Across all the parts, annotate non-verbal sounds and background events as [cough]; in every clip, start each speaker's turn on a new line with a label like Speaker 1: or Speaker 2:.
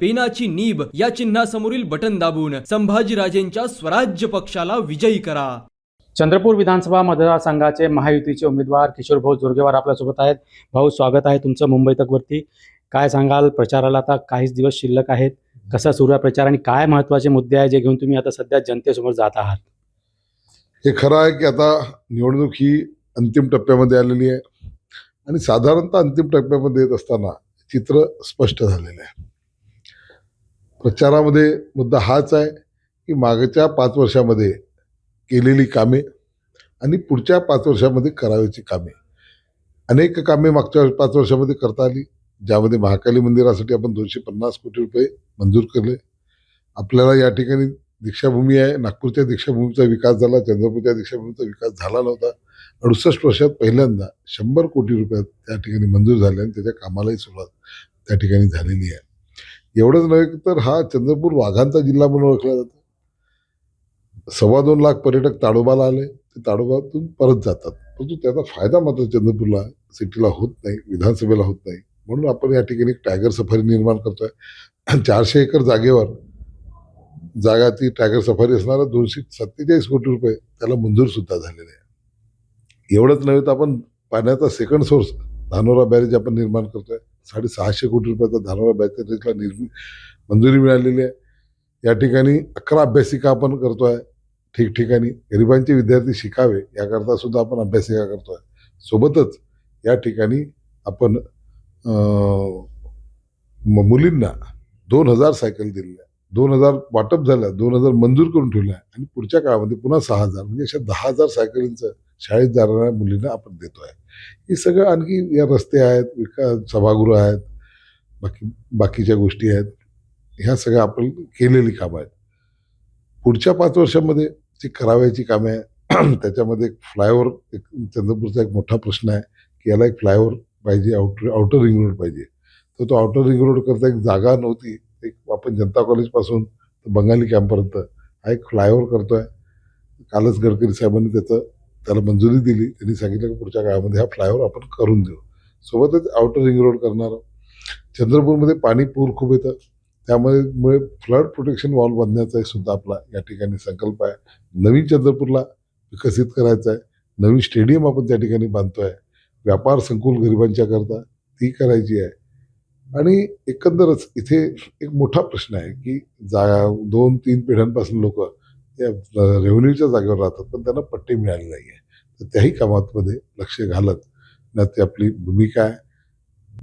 Speaker 1: पेनाची nib या चिन्हासमोरील button दाबून संभाजीराजेंच्या स्वराज्य पक्षाला विजयी करा.
Speaker 2: चंद्रपूर विधानसभा मतदारसंघाचे महायुतीचे उमेदवार किशोर भाऊ जोरगेवार आपल्यासोबत आहेत. भाऊ स्वागत आहे तुमचं मुंबई तकवरती. काय सांगाल? प्रचाराला आता काहीच दिवस शिल्लक आहेत. कसा सुरू आहे प्रचार आणि काय महत्त्वाचे मुद्दे आहे जे घेऊन तुम्ही आता सध्या जनतेसमोर जात आहात?
Speaker 3: हे खरं आहे की आता निवडणूक ही अंतिम टप्प्यामध्ये आलेली आहे. आणि साधारणतः अंतिम टप्प्यामध्ये येत असताना चित्र स्पष्ट झालेलं आहे. प्रचारामध्ये मुद्दा हाच आहे की मागच्या पाच वर्षामध्ये केलेली कामे आणि पुढच्या पाच वर्षामध्ये करावयाची कामे. अनेक कामे मागच्या पाच वर्षामध्ये करता आली ज्यामध्ये महाकाली मंदिरासाठी आपण दोनशे पन्नास कोटी रुपये मंजूर केले. आपल्याला या ठिकाणी दीक्षाभूमी आहे. नागपूरच्या दीक्षाभूमीचा विकास झाला चंद्रपूरच्या दीक्षाभूमीचा विकास झाला नव्हता. अडुसष्ट वर्षात पहिल्यांदा शंभर कोटी रुपयात त्या ठिकाणी मंजूर झाले आणि त्याच्या कामालाही सुरुवात त्या ठिकाणी झालेली आहे. एवढंच नव्हे तर हा चंद्रपूर वाघांचा जिल्हा म्हणून ओळखला जातो. सव्वा दोन लाख पर्यटक ताडोबाला आले. ते ताडोबातून परत जातात. परंतु त्याचा फायदा मात्र चंद्रपूरला सिटीला होत नाही विधानसभेला होत नाही. म्हणून आपण या ठिकाणी एक टायगर सफारी निर्माण करतोय. [clears throat] चारशे एकर जागेवर जागा ती टायगर सफारी असणारा दोनशे सत्तेचाळीस कोटी रुपये त्याला मंजूर सुद्धा झालेले आहे. एवढंच नव्हे तर आपण पाण्याचा सेकंड सोर्स धानोरा बॅरेज आपण निर्माण करतोय. साडेसहाशे कोटी रुपयाचा धानोरा बॅचला निर्मि मंजुरी मिळालेली आहे. या ठिकाणी अकरा अभ्यासिका आपण करतो आहे ठिकठिकाणी गरिबांचे विद्यार्थी शिकावे याकरता सुद्धा आपण अभ्यासिका करतो आहे सोबतच या ठिकाणी आपण म- मुलींना दोन हजार सायकल दिलेल्या दोन हजार वाटप झाल्या दोन हजार मंजूर करून ठेवल्या आणि पुढच्या काळामध्ये पुन्हा सहा हजार म्हणजे अशा दहा हजार सायकलींचं शाळेत जाणाऱ्या मुलींना आपण देतो आहे हे सगळं आणखी या रस्ते आहेत विकास सभागृह आहेत बाकी बाकीच्या गोष्टी आहेत. ह्या सगळ्या आपण केलेली कामं आहेत. पुढच्या पाच वर्षामध्ये जी करावयाची कामे आहे [clears throat] त्याच्यामध्ये एक फ्लायओव्हर एक चंद्रपूरचा एक मोठा प्रश्न आहे की याला एक फ्लायओव्हर पाहिजे आउटर आउटर रिंग रोड पाहिजे. तर तो आउटर रिंग रोड करता एक जागा नव्हती. एक आपण जनता कॉलेजपासून तर बंगाली कॅम्पपर्यंत हा एक फ्लायओव्हर आहे कालच गडकरी साहेबांनी त्याचं त्याला मंजुरी दिली. त्यांनी सांगितलं की पुढच्या काळामध्ये हा फ्लायओव्हर आपण करून देऊ. सोबतच आउटर रिंग रोड करणार. चंद्रपूरमध्ये पाणी पूर खूप येतं. त्यामुळे मुळे फ्लड प्रोटेक्शन वॉल बांधण्याचा सुद्धा आपला या ठिकाणी संकल्प आहे. नवीन चंद्रपूरला विकसित करायचं आहे. नवीन स्टेडियम आपण त्या ठिकाणी बांधतो आहे व्यापार संकुल गरिबांच्या करता ती करायची आहे. आणि एकंदरच इथे एक मोठा प्रश्न आहे की जा दोन तीन पिढ्यांपासून लोक या रेव्हन्यूच्या जागेवर राहतात पण त्यांना पट्टी मिळाली नाही आहे तर त्याही कामातमध्ये लक्ष घालत ना ती आपली भूमिका आहे.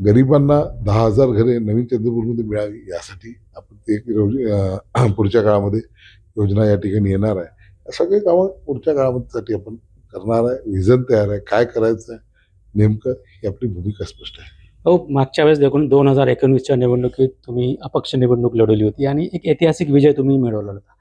Speaker 3: गरिबांना दहा हजार घरे नवीन चंद्रपूरमध्ये मिळावी यासाठी आपण ते एक रोज- पुढच्या काळामध्ये योजना या ठिकाणी येणार आहे. या सगळे कामं पुढच्या काळामध्ये आपण करणार आहे. विजन तयार आहे. काय करायचं आहे? नेमकं ही आपली भूमिका स्पष्ट आहे.
Speaker 2: हो मागच्या वेळेस देखून दोन हजार एकोणवीसच्या निवडणुकीत तुम्ही अपक्ष निवडणूक लढवली होती आणि एक ऐतिहासिक विजय तुम्ही मिळवला होता.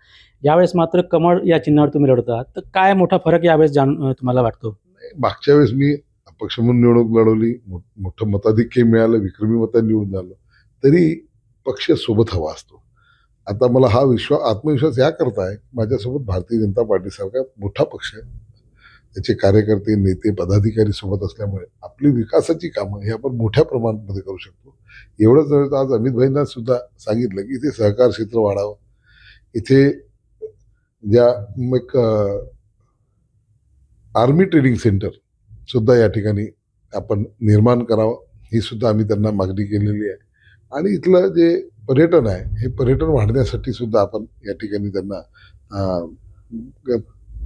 Speaker 2: यावेळेस मात्र कमळ या चिन्हावर तुम्ही लढवता तर काय मोठा फरक यावेळेस जाण तुम्हाला वाटतो?
Speaker 3: मागच्या वेळेस मी अपक्ष म्हणून निवडणूक लढवली. मोठं मताधिक्य मिळालं विक्रमी मता निवडून झालं तरी पक्ष सोबत हवा असतो. आता मला हा विश्वास आत्मविश्वास या करता आहे माझ्यासोबत भारतीय जनता पार्टीसारखा मोठा पक्ष आहे. त्याचे कार्यकर्ते नेते पदाधिकारी सोबत असल्यामुळे आपली विकासाची कामं हे आपण मोठ्या प्रमाणामध्ये करू शकतो. एवढंच नव्हे तर आज अमित भाईंना सुद्धा सांगितलं की इथे सहकार क्षेत्र वाढावं. इथे ज्या एक आर्मी ट्रेनिंग सेंटर सुद्धा या ठिकाणी आपण निर्माण करावं ही सुद्धा आम्ही त्यांना मागणी केलेली आहे. आणि इथलं जे पर्यटन आहे हे पर्यटन वाढण्यासाठी सुद्धा आपण या ठिकाणी त्यांना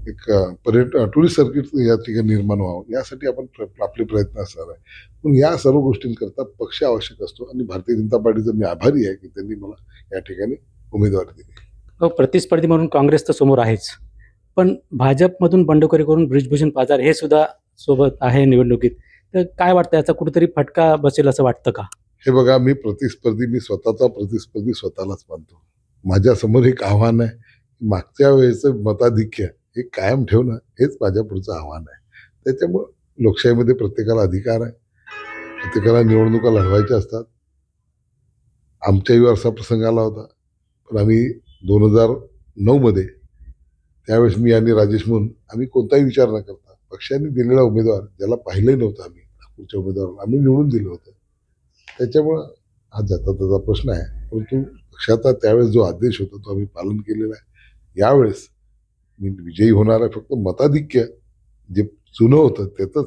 Speaker 3: एक पर्यटन टुरिस्ट सर्किट या ठिकाणी निर्माण व्हावं यासाठी आपण प्र- आपले प्रयत्न असणार आहे. पण या सर्व गोष्टींकरता पक्ष आवश्यक असतो आणि भारतीय जनता पार्टीचा मी आभारी आहे की त्यांनी मला या ठिकाणी उमेदवारी दिली.
Speaker 2: हो, प्रतिस्पर्धी म्हणून काँग्रेस तर समोर आहेच. पण भाजपमधून बंडखोरी करून ब्रिजभूषण पाजार हे सुद्धा सोबत आहे निवडणुकीत. तर काय वाटतं याचा कुठेतरी फटका बसेल असं वाटतं का?
Speaker 3: हे बघा मी प्रतिस्पर्धी मी स्वतःचा प्रतिस्पर्धी स्वतःलाच मानतो. माझ्यासमोर एक आव्हान आहे मागच्या वेळेचं मताधिक्य हे कायम ठेवणं हेच माझ्या पुढचं आव्हान आहे. त्याच्यामुळं लोकशाहीमध्ये प्रत्येकाला अधिकार आहे. प्रत्येकाला निवडणुका लढवायच्या असतात. आमच्याही असा प्रसंग आला होता. पण आम्ही दोन हजार नऊमध्ये त्यावेळेस मी आणि राजेश म्हणून आम्ही कोणताही विचार न करता पक्षाने दिलेला उमेदवार ज्याला पाहिलंही नव्हतं आम्ही नागपूरच्या उमेदवाराला आम्ही निवडून दिलं होतं. त्याच्यामुळं हा जाता त्याचा प्रश्न आहे. परंतु पक्षाचा त्यावेळेस जो आदेश होता तो आम्ही पालन केलेला आहे. यावेळेस मी विजयी होणार आहे. फक्त मताधिक्य जे जुनं होतं त्याचंच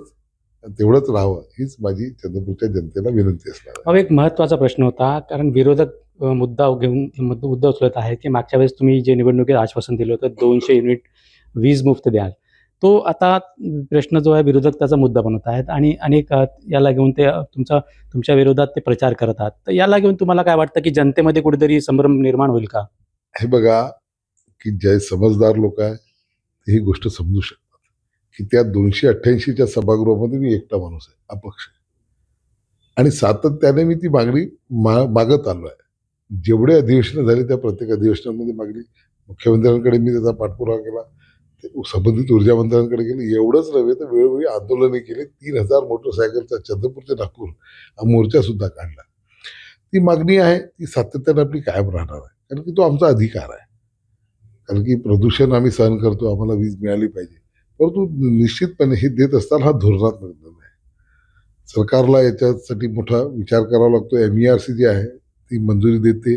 Speaker 3: तेवढंच राहावं हीच माझी चंद्रपूरच्या जनतेला विनंती असणार आहे.
Speaker 2: अहो एक महत्त्वाचा प्रश्न होता कारण विरोधक मुद्दा घेऊन मुद्दा उचलत आहेत की मागच्या वेळेस तुम्ही जे निवडणुकीत आश्वासन दिलं होतं दोनशे युनिट वीज मुफ्त द्याल. तो आता प्रश्न जो आहे विरोधक त्याचा मुद्दा बनवत आहेत आणि अनेक याला घेऊन ते तुमचा तुमच्या विरोधात ते प्रचार करत आहात. तर याला घेऊन तुम्हाला काय वाटतं की जनतेमध्ये कुठेतरी संभ्रम निर्माण होईल का?
Speaker 3: हे बघा की जे समजदार लोक आहे ही गोष्ट समजू शकतात. की त्या दोनशे अठ्ठ्याऐंशीच्या सभागृहामध्ये मी एकटा माणूस आहे अपक्ष आणि सातत्याने मी ती मागणी मा मागत आलो आहे. जेवढे अधिवेशनं झाले त्या प्रत्येक अधिवेशनामध्ये मागणी मुख्यमंत्र्यांकडे मी त्याचा पाठपुरावा केला ते संबंधित ऊर्जा मंत्र्यांकडे गेले एवढंच नव्हे तर वेळोवेळी आंदोलने केली. तीन हजार मोटरसायकलचा चंद्रपूर ते नागपूर हा मोर्चा सुद्धा काढला. ती मागणी आहे ती सातत्याने आपली कायम राहणार आहे. कारण की तो आमचा अधिकार आहे. कारण की प्रदूषण आम्ही सहन करतो आम्हाला वीज मिळाली पाहिजे. परंतु निश्चितपणे हे देत असताना हा धोरणात्मक निर्णय सरकारला याच्यासाठी मोठा विचार करावा लागतो. एम ई आर सी जी आहे ती मंजुरी देते.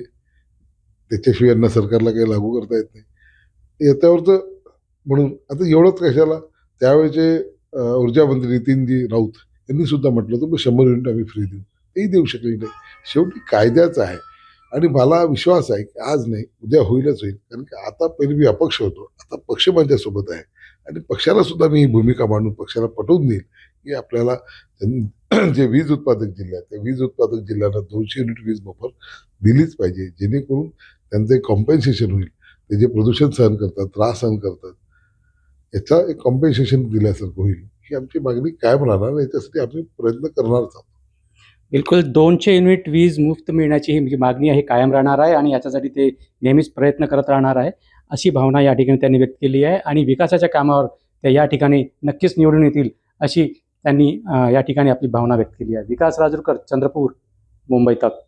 Speaker 3: त्याच्याशिवाय यांना सरकारला काही लागू करता येत नाही. याच्यावरचं म्हणून आता एवढंच कशाला? त्यावेळेचे ऊर्जामंत्री ऊर्जा मंत्री नितीनजी राऊत यांनी सुद्धा म्हटलं होतं की शंभर युनिट आम्ही फ्री देऊ. तेही देऊ शकले नाही. शेवटी कायद्याचं आहे. आणि मला विश्वास आहे की आज नाही उद्या होईलच होईल. कारण की आता पहिले मी अपक्ष होतो. आता पक्ष माझ्यासोबत आहे. आणि पक्षाला सुद्धा मी ही भूमिका मांडून पक्षाला पटवून देईल की आपल्याला [clears throat] जे वीज उत्पादक जिल्हे आहेत त्या वीज उत्पादक जिल्ह्यांना दोनशे युनिट वीज मोफत दिलीच पाहिजे जेणेकरून त्यांचं एक कॉम्पेन्सेशन होईल. ते जे प्रदूषण सहन करतात त्रास सहन करतात याचा एक कॉम्पेन्सेशन दिल्यासारखं होईल ही आमची मागणी कायम राहणार याच्यासाठी आम्ही प्रयत्न करणारच आहोत.
Speaker 2: बिलकुल दोनशे युनिट वीज मुफ्त मिळण्याची ही मागणी आहे कायम राहणार आहे आणि याच्यासाठी ते नेहमीच प्रयत्न करत राहणार आहे. अशी भावना या ठिकाणी त्यांनी व्यक्त केली आहे आणि विकासाच्या कामावर ते या ठिकाणी नक्कीच निवडून येतील अशी त्यांनी या ठिकाणी आपली भावना व्यक्त केली आहे. विकास राजूरकर चंद्रपूर मुंबई तक.